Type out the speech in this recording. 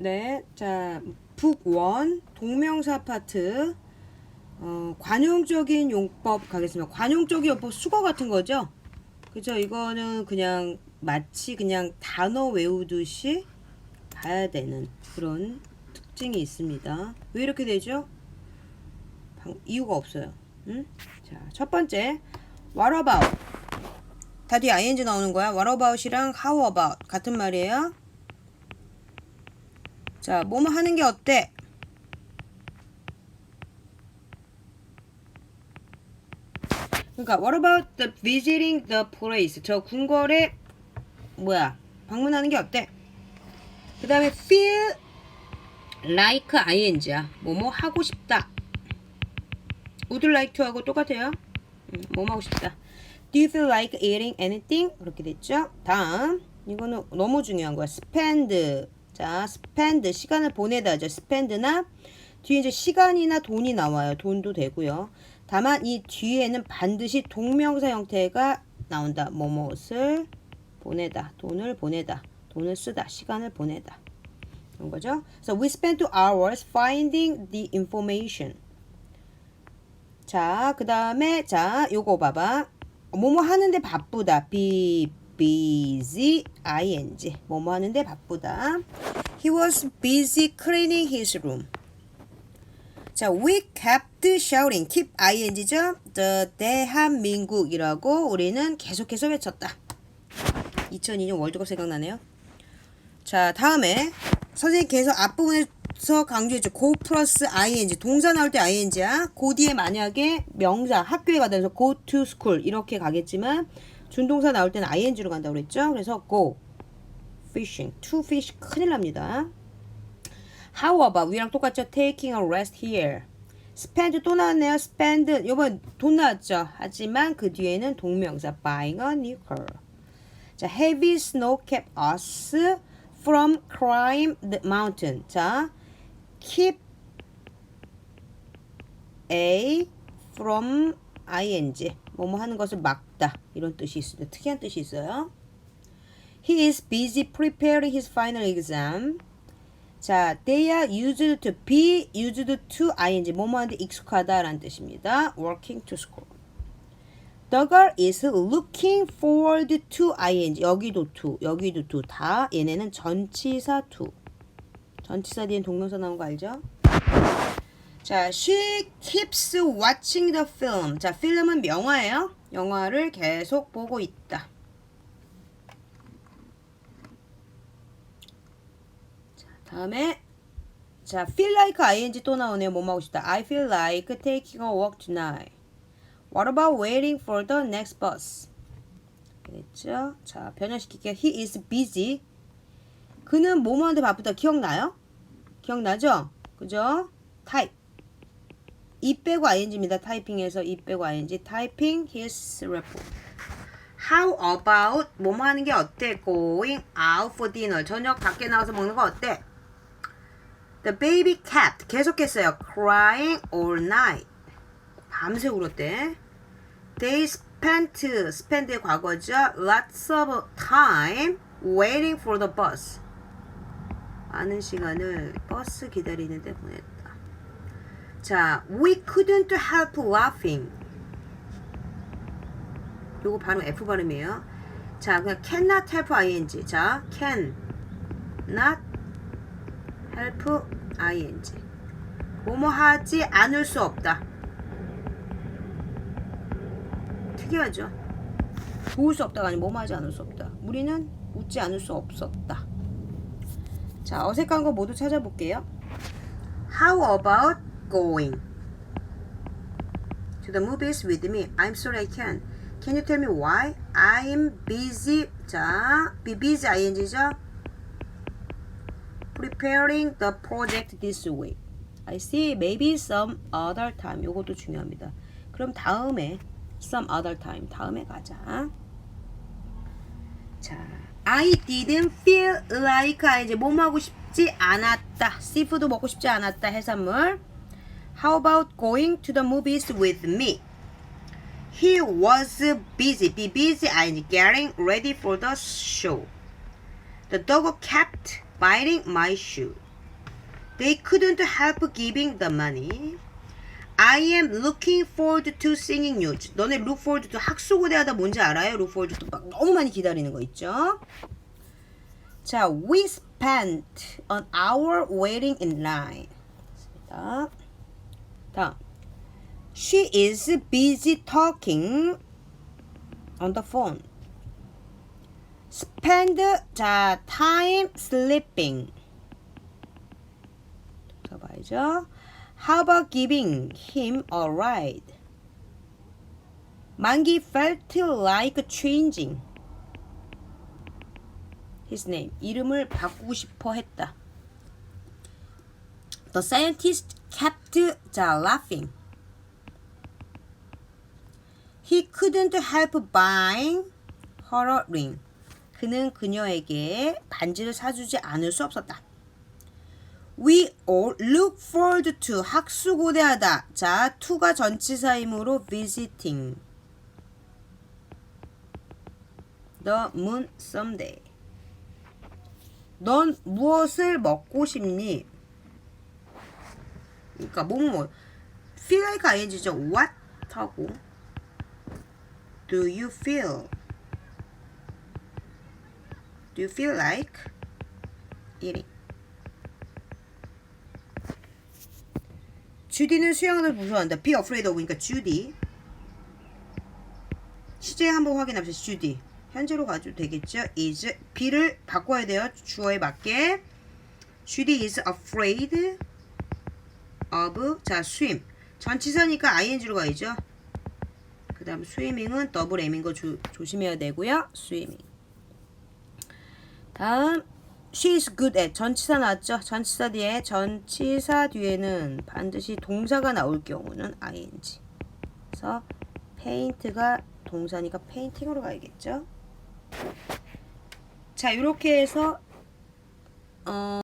네, 자, 북원 동명사 파트 어, 관용적인 용법 가겠습니다. 관용적인 용법 수거 같은 거죠? 그죠? 이거는 그냥 마치 그냥 단어 외우듯이 봐야 되는 그런 특징이 있습니다. 왜 이렇게 되죠? 방- 이유가 없어요. 응? 자, 첫 번째, what about? 다 뒤에 ing 나오는 거야. what about이랑 how about 같은 말이에요. 자, 뭐뭐 하는 게 어때? 그러니까 what about the visiting the place? 저 궁궐에 뭐야? 방문하는 게 어때? 그 다음에 feel like ing야. 뭐뭐 하고 싶다. would like to 하고 똑같아요. 음, 뭐뭐 하고 싶다. Do you feel like eating anything? 그렇게 됐죠? 다음 이거는 너무 중요한 거야. spend. 자, spend 시간을 보내다죠. spend나 뒤에 이제 시간이나 돈이 나와요. 돈도 되고요. 다만 이 뒤에는 반드시 동명사 형태가 나온다. 뭐뭇을 보내다. 돈을 보내다. 돈을 쓰다. 시간을 보내다. 그런 거죠. So we spent two hours finding the information. 자, 그 다음에 자, 요거 봐봐. 뭐뭐 하는데 바쁘다. be busy ing. 뭐뭐 하는데 바쁘다. He was busy cleaning his room. 자, we kept shouting. keep ing죠. The 대한민국이라고 우리는 계속해서 외쳤다. 2002년 월드컵 생각나네요. 자, 다음에 선생님 계속 앞부분에서 강조했죠. go 플러스 ing. 동사 나올 때 ing야. 고 뒤에 만약에 명사 학교에 가다 해서 go to school 이렇게 가겠지만 준동사 나올 때는 ing로 간다고 그랬죠. 그래서 go fishing, to fish 큰일 납니다. How about 위랑 똑같죠? Taking a rest here. spend 또 나왔네요. spend 요번 돈 나왔죠. 하지만 그 뒤에는 동명사 buying a new car. 자, heavy snow kept us from climb the mountain. 자, keep a from ing. 뭐뭐 하는 것을 막 다. 이런 뜻이 있습니다. 특이한 뜻이 있어요. He is busy preparing his final exam. 자, they are used to be used to ing. 뭐뭐 하는데 익숙하다라는 뜻입니다. working to school. The girl is looking forward to ing. 여기도 to, 여기도 to. 다 얘네는 전치사 to. 전치사 뒤엔 동명사 나온 거 알죠? 자, she keeps watching the film. 자, 필름은 영화예요. 영화를 계속 보고 있다. 자, 다음에 자, feel like ing 또 나오네요. 뭐 하고 싶다. I feel like taking a walk tonight. What about waiting for the next bus? 그랬죠? 자, 변형시킬게요. He is busy. 그는 뭐뭐 하는데 바쁘다. 기억나요? 기억나죠? 그죠? type. 이 빼고 ing입니다. 타이핑에서 이 빼고 ing. typing his report. How about 뭐뭐 하는 게 어때? Going out for dinner. 저녁 밖에 나가서 먹는 거 어때? The baby kept 계속했어요. Crying all night. 밤새 울었대. They spent spend의 과거죠. Lots of time waiting for the bus. 많은 시간을 버스 기다리는데 보냈다. 자, we couldn't help laughing. 요거 발음 F 발음이에요. 자, 그냥 cannot help ing. 자, can not help ing. 뭐뭐 하지 않을 수 없다. 특이하죠. 도울 수 없다가 아니라 뭐뭐 하지 않을 수 없다. 우리는 웃지 않을 수 없었다. 자, 어색한 거 모두 찾아볼게요. How about going to the movies with me? I'm sorry I can't. Can you tell me why? I'm busy. 자, be busy ing죠. Preparing the project this week. I see. Maybe some other time. 요것도 중요합니다. 그럼 다음에 some other time. 다음에 가자. 자, I didn't feel like 이제 뭐뭐 하고 싶지 않았다. seafood 먹고 싶지 않았다. 해산물. How about going to the movies with me? He was busy. Be busy. I getting ready for the show. The dog kept biting my shoe. They couldn't help giving the money. I am looking forward to seeing you. 너네 look forward to 학수고대하다 뭔지 알아요? look forward to 막 너무 많이 기다리는 거 있죠? 자, we spent an hour waiting in line. 자, 다음. She is busy talking on the phone. Spend 자 time sleeping. 자 봐야죠. How about giving him a ride? 만기 felt like changing his name. 이름을 바꾸고 싶어 했다. The scientist kept 자 laughing. He couldn't help buying her a ring. 그는 그녀에게 반지를 사주지 않을 수 없었다. We all look forward to 학수고대하다. 자, to가 전치사이므로 visiting the moon someday. 넌 무엇을 먹고 싶니? 그러니까 뭐뭐 feel like ing죠. what 하고 do you feel? Do you feel like eating? 주디는 수영을 무서워한다. Be afraid of니까 주디. 시제 한번 확인합시다. 주디. 현재로 가도 되겠죠? is be를 바꿔야 돼요. 주어에 맞게. 주디 is afraid of 자 swim. 전치사니까 ing로 가야죠. 그 다음 스위밍은 더블 M인 거 조, 조심해야 되고요. 스위밍. 다음 She is good at 전치사 나왔죠? 전치사 뒤에 전치사 뒤에는 반드시 동사가 나올 경우는 ing. 그래서 paint가 동사니까 painting으로 가야겠죠? 자, 이렇게 해서 어